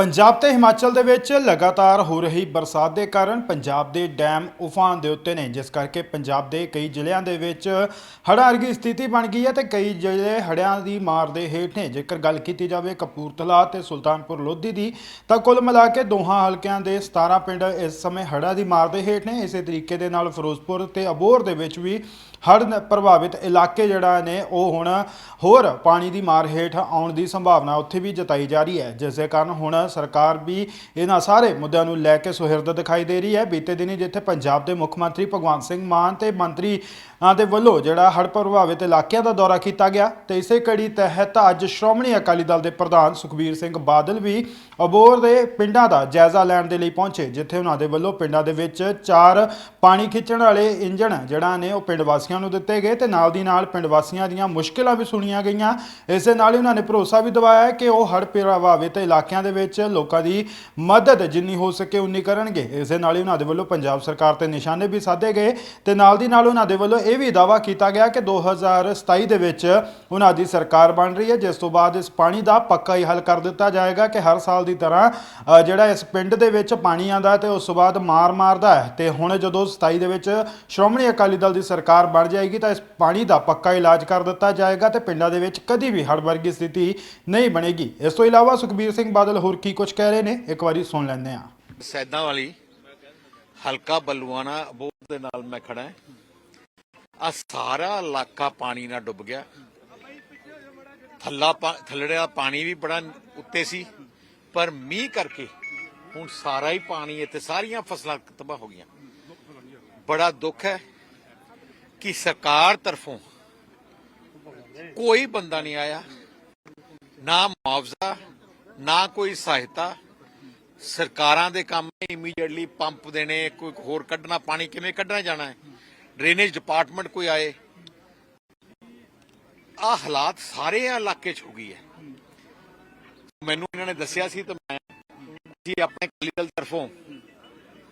ਪੰਜਾਬ ਤੇ ਹਿਮਾਚਲ ਦੇ ਵਿੱਚ ਲਗਾਤਾਰ ਹੋ ਰਹੀ ਬਰਸਾਤ ਦੇ ਕਾਰਨ ਪੰਜਾਬ ਦੇ ਡੈਮ ਉਫਾਨ ਦੇ ਉੱਤੇ ਨੇ, ਜਿਸ ਕਰਕੇ ਪੰਜਾਬ ਦੇ ਕਈ ਜ਼ਿਲ੍ਹਿਆਂ ਦੇ ਵਿੱਚ ਹੜ੍ਹਾਂ ਵਰਗੀ ਸਥਿਤੀ ਬਣ ਗਈ ਹੈ ਤੇ ਕਈ ਜ਼ਿਲ੍ਹੇ ਹੜ੍ਹਾਂ ਦੀ ਮਾਰ ਦੇ ਹੇਠ ਨੇ। ਜੇਕਰ ਗੱਲ ਕੀਤੀ ਜਾਵੇ ਕਪੂਰਥਲਾ ਤੇ ਸੁਲਤਾਨਪੁਰ ਲੋਧੀ ਦੀ, ਤਾਂ ਕੁੱਲ ਮਿਲਾ ਕੇ ਦੋਹਾਂ ਹਲਕਿਆਂ ਦੇ 17 ਪਿੰਡ ਇਸ ਸਮੇਂ ਹੜ੍ਹਾਂ ਦੀ ਮਾਰ ਦੇ ਹੇਠ ਨੇ। ਇਸੇ ਤਰੀਕੇ ਦੇ ਨਾਲ ਫਿਰੋਜ਼ਪੁਰ ਤੇ ਅਬੋਹਰ ਦੇ ਵਿੱਚ ਵੀ ਹੜ੍ਹ ਪ੍ਰਭਾਵਿਤ ਇਲਾਕੇ ਜਿਹੜਾ ਨੇ, ਉਹ ਹੁਣ ਹੋਰ ਪਾਣੀ ਦੀ ਮਾਰ ਹੇਠ ਆਉਣ ਦੀ ਸੰਭਾਵਨਾ ਉੱਥੇ ਵੀ ਜਤਾਈ ਜਾ ਰਹੀ ਹੈ। ਜਿਸ ਦੇ ਕਾਰਨ ਹੁਣ ਸਰਕਾਰ ਵੀ ਇਹਨਾਂ ਸਾਰੇ ਮੁੱਦਿਆਂ ਨੂੰ ਲੈ ਕੇ ਸੁਹਿਰਦ ਦਿਖਾਈ ਦੇ ਰਹੀ ਹੈ। ਬੀਤੇ ਦਿਨੀ ਜਿੱਥੇ ਪੰਜਾਬ ਦੇ ਮੁੱਖ ਮੰਤਰੀ ਭਗਵੰਤ ਸਿੰਘ ਮਾਨ ਤੇ ਮੰਤਰੀ ਦੇ ਵੱਲੋਂ ਜਿਹੜਾ ਹੜ੍ਹ ਪ੍ਰਭਾਵਿਤ ਇਲਾਕਿਆਂ ਦਾ ਦੌਰਾ ਕੀਤਾ ਗਿਆ, ਤੇ ਇਸੇ ਕੜੀ ਤਹਿਤ ਅੱਜ ਸ਼੍ਰੋਮਣੀ ਅਕਾਲੀ ਦਲ ਦੇ ਪ੍ਰਧਾਨ ਸੁਖਬੀਰ ਸਿੰਘ ਬਾਦਲ ਵੀ ਅਬੋਰ ਦੇ ਪਿੰਡਾਂ ਦਾ ਜਾਇਜ਼ਾ ਲੈਣ ਦੇ ਲਈ ਪਹੁੰਚੇ, ਜਿੱਥੇ ਉਹਨਾਂ ਦੇ ਵੱਲੋਂ ਪਿੰਡਾਂ ਦੇ ਵਿੱਚ ਚਾਰ ਪਾਣੀ ਖਿੱਚਣ ਵਾਲੇ ਇੰਜਣ ਜਿਹੜਾ ਨੇ, ਉਹ ਪਿੰਡ ਵਾਸੀ ਵਾਸੀਆਂ ਨੂੰ ਦਿੱਤੇ ਗਏ ਤੇ ਨਾਲ ਦੀ ਨਾਲ ਪਿੰਡ ਵਾਸੀਆਂ ਦੀਆਂ ਮੁਸ਼ਕਲਾਂ ਵੀ ਸੁਣੀਆਂ ਗਈਆਂ। ਇਸ ਦੇ ਨਾਲ ਹੀ ਉਹਨਾਂ ਨੇ ਭਰੋਸਾ ਵੀ ਦਿਵਾਇਆ ਹੈ ਕਿ ਉਹ ਹੜ੍ਹ ਪ੍ਰਭਾਵਿਤ ਇਲਾਕਿਆਂ ਦੇ ਵਿੱਚ ਲੋਕਾਂ ਦੀ ਮਦਦ ਜਿੰਨੀ ਹੋ ਸਕੇ ਉਨੀ ਕਰਨਗੇ। ਇਸ ਦੇ ਨਾਲ ਹੀ ਉਹਨਾਂ ਦੇ ਵੱਲੋਂ ਪੰਜਾਬ ਸਰਕਾਰ ਤੇ ਨਿਸ਼ਾਨੇ ਵੀ ਸਾਧੇ ਗਏ ਤੇ ਨਾਲ ਦੀ ਨਾਲ ਉਹਨਾਂ ਦੇ ਵੱਲੋਂ ਇਹ ਵੀ ਦਾਵਾ ਕੀਤਾ ਗਿਆ ਕਿ 2027 ਦੇ ਵਿੱਚ ਉਹਨਾਂ ਦੀ ਸਰਕਾਰ ਬਣ ਰਹੀ ਹੈ। ਜਿਸ ਤੋਂ ਬਾਅਦ ਇਸ ਪਾਣੀ ਦਾ ਪੱਕਾ ਹੀ ਹੱਲ ਕਰ ਦਿੱਤਾ ਜਾਏਗਾ ਕਿ ਹਰ ਸਾਲ ਦੀ ਤਰ੍ਹਾਂ ਅ, ਜਿਹੜਾ ਇਸ ਪਿੰਡ ਦੇ ਵਿੱਚ ਪਾਣੀ ਆਂਦਾ ਤੇ ਉਸ ਤੋਂ ਬਾਅਦ ਮਾਰ ਮਾਰਦਾ ਹੈ। ਤੇ ਹੁਣ ਜਦੋਂ 27 ਦੇ ਵਿੱਚ ਸ਼੍ਰੋਮਣੀ ਅਕਾਲੀ ਦਲ ਦੀ ਸਰਕਾਰ ਬਣ ਜਾਏਗੀ ਤਾਂ ਇਸ ਪਾਣੀ ਦਾ ਪੱਕਾ ਇਲਾਜ ਕਰ ਦਿੱਤਾ ਜਾਏਗਾ ਤੇ ਪਿੰਡਾਂ ਦੇ ਵਿੱਚ ਕਦੀ ਵੀ ਹੜ ਵਰਗੀ ਸਥਿਤੀ ਨਹੀਂ ਬਣੇਗੀ। ਇਸ ਤੋਂ ਇਲਾਵਾ ਸੁਖਬੀਰ ਸਿੰਘ ਬਾਦਲ ਹੋਰ ਕੀ ਕੁਝ ਕਹਿ ਰਹੇ ਨੇ, ਇੱਕ ਵਾਰੀ ਸੁਣ ਲੈਂਦੇ ਹਾਂ। ਸੈਦਾਂ ਵਾਲੀ, ਹਲਕਾ ਬੱਲੂਆਣਾ ਬੋਰ ਦੇ ਨਾਲ ਮੈਂ ਖੜਾ ਹਾਂ। ਆ ਸਾਰਾ ਇਲਾਕਾ ਪਾਣੀ ਨਾਲ ਡੁੱਬ ਗਿਆ। ਥੱਲਾ ਪਾ- ਥੱਲੜਿਆ ਪਾਣੀ ਵੀ ਬੜਾ ਉੱਤੇ ਸੀ, ਪਰ ਮੀਂਹ ਕਰਕੇ ਹੁਣ ਸਾਰਾ ਹੀ ਪਾਣੀ ਇੱਥੇ ਸਾਰੀਆਂ ਫਸਲਾਂ ਤਬਾਹ ਹੋ ਗਈਆਂ। ਬੜਾ ਦੁੱਖ ਹੈ। ਕਿ ਸਰਕਾਰ ਤਰਫੋਂ ਕੋਈ ਬੰਦਾ ਨਹੀਂ ਆਇਆ, ਨਾ ਮੁਆਵਜ਼ਾ, ਨਾ ਕੋਈ ਸਹਾਇਤਾ। ਸਰਕਾਰਾਂ ਦੇ ਕੰਮ ਇਮੀਡੀਏਟਲੀ ਪੰਪ ਦੇਣੇ, ਕੋਈ ਹੋਰ ਕੱਢਣਾ, ਪਾਣੀ ਕਿਵੇਂ ਕੱਢਣਾ ਜਾਣਾ ਹੈ? ਡਰੇਨੇਜ ਡਿਪਾਰਟਮੈਂਟ ਕੋਈ ਆਏ। ਆ ਹਾਲਾਤ ਸਾਰੇ ਇਲਾਕੇ 'ਚ ਹੋ ਗਈ ਹੈ। ਮੈਨੂੰ ਇਹਨਾਂ ਨੇ ਦੱਸਿਆ ਸੀ ਤਾਂ ਮੈਂ ਜੀ ਆਪਣੇ ਅਕਾਲੀ ਦਲ ਤਰਫੋਂ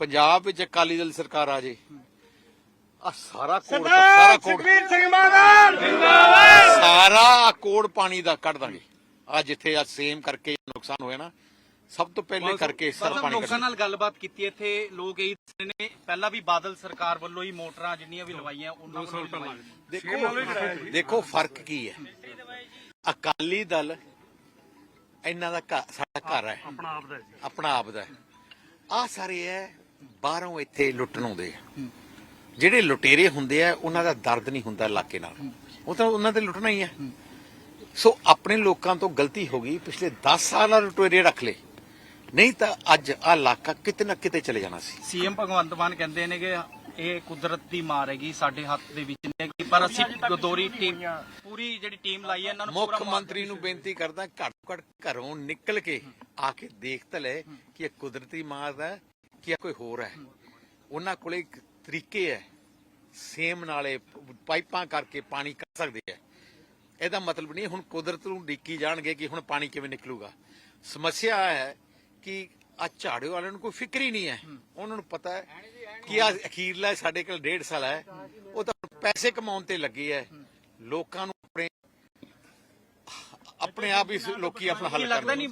ਪੰਜਾਬ ਵਿੱਚ ਅਕਾਲੀ ਦਲ ਸਰਕਾਰ ਆ ਜੇ। ਆ ਸਾਰਾ ਕੋੜ ਸਾਰਾ ਕੋੜ ਸਿੰਘ ਬਾਦਲ ਸਾਰਾ ਕੋੜ ਪਾਣੀ ਦਾ ਕੱਢ ਦਾਂਗੇ। ਆ ਜਿੱਥੇ ਆ ਸੇਮ ਕਰਕੇ ਨੁਕਸਾਨ ਹੋਇਆ ਨਾ ਸਭ ਤੋਂ ਪਹਿਲੇ ਕਰਕੇ ਸਾਰਾ ਪਾਣੀ ਲੋਕਾਂ ਨਾਲ ਗੱਲਬਾਤ ਕੀਤੀ ਇੱਥੇ। ਲੋਕ ਇਹ ਨੇ ਪਹਿਲਾਂ ਵੀ ਬਾਦਲ ਸਰਕਾਰ ਵੱਲੋਂ ਹੀ ਮੋਟਰਾਂ ਜਿੰਨੀਆਂ ਵੀ ਲਵਾਈਆਂ ਉਹਨਾਂ ਲਵਾਈਆਂ। ਦੇਖੋ ਦੇਖੋ ਫ਼ਰਕ ਕੀ ਹੈ। ਅਕਾਲੀ ਦਲ ਇਹਨਾਂ ਦਾ ਘਰ- ਸਾਡਾ ਘਰ ਹੈ। ਆਪਣਾ ਆਪ ਦਾ ਆਪਣਾ ਆਪ ਦਾ ਆ ਸਾਰੇ ਹੈ ਬਾਹਰੋਂ ਇੱਥੇ ਲੁੱਟਣ ਆਉਂਦੇ ਆ। ਜਿਹੜੇ ਲੁਟੇਰੇ ਹੁੰਦੇ ਆ ਉਹਨਾਂ ਦਾ ਦਰਦ ਨਹੀਂ ਹੁੰਦਾ ਇਲਾਕੇ ਨਾਲ। ਉਹ ਤਾਂ ਉਹਨਾਂ ਤੇ ਲੁੱਟਣਾ ਹੀ ਹੈ ਸੋ ਆਪਣੇ ਲੋਕਾਂ ਤੋਂ ਗਲਤੀ ਹੋ ਗਈ ਪਿਛਲੇ 10 ਸਾਲਾਂ ਲੁਟੇਰੇ ਰੱਖ ਲਏ। ਨਹੀਂ ਤਾਂ ਅੱਜ ਆ ਇਲਾਕਾ ਕਿਤੇ ਨਾ ਕਿਤੇ ਚਲੇ ਜਾਣਾ ਸੀ। ਸੀਐਮ ਭਗਵੰਤ ਮਾਨ ਕਹਿੰਦੇ ਨੇ ਕਿ ਇਹ ਕੁਦਰਤ ਦੀ ਮਾਰ ਹੈਗੀ ਸਾਡੇ ਹੱਥ ਦੇ ਵਿੱਚ ਨਹੀਂ ਹੈਗੀ ਪਰ ਅਸੀਂ ਗਦੋਰੀ ਟੀਮ ਪੂਰੀ ਜਿਹੜੀ ਟੀਮ ਲਾਈ ਹੈ ਇਹਨਾਂ ਨੂੰ ਮੁੱਖ ਮੰਤਰੀ ਨੂੰ ਬੇਨਤੀ ਕਰਦਾ ਘੱਟ ਘੱਟ ਘਰੋਂ ਨਿਕਲ ਕੇ ਆ ਕੇ ਦੇਖ ਤਾਂ ਲੈ ਕਿ ਇਹ ਕੁਦਰਤੀ ਮਾਰ ਹੈ। ਕਿ ਇਹ ਕੋਈ ਹੋਰ ਹੈ। ਉਹਨਾਂ ਕੋਲੇ ਇੱਕ ਤਰੀਕੇ ਹੈ ਸੇਮ ਨਾਲੇ ਪਾਈਪਾਂ ਕਰਕੇ ਪਾਣੀ ਕੱਢ ਸਕਦੇ ਹੈ। ਇਹਦਾ ਮਤਲਬ ਨਹੀਂ ਹੁਣ ਕੁਦਰਤ ਨੂੰ ਡਿੱਕੀ ਜਾਣਗੇ ਕਿ ਹੁਣ ਪਾਣੀ ਕਿਵੇਂ ਨਿਕਲੂਗਾ। ਸਮੱਸਿਆ ਹੈ ਕਿ ਆ ਝਾੜੂ ਵਾਲਿਆਂ ਨੂੰ ਕੋਈ ਫਿਕਰ ਹੀ ਨਹੀਂ ਹੈ। ਉਹਨਾਂ ਨੂੰ ਪਤਾ ਹੈ ਕਿ ਆ ਅਖੀਰਲਾ ਸਾਡੇ ਕੋਲ ਡੇਢ ਸਾਲ ਹੈ। ਉਹ ਤਾਂ ਪੈਸੇ ਕਮਾਉਣ ਤੇ ਲੱਗੇ ਹੈ। ਲੋਕਾਂ ਨੂੰ ਆਪਣੇ ਆਪਣੇ ਆਪ ਹੀ ਲੋਕੀ ਆਪਣਾ ਹੱਲ ਕਰ ਲੱਗਦਾ ਨਹੀਂ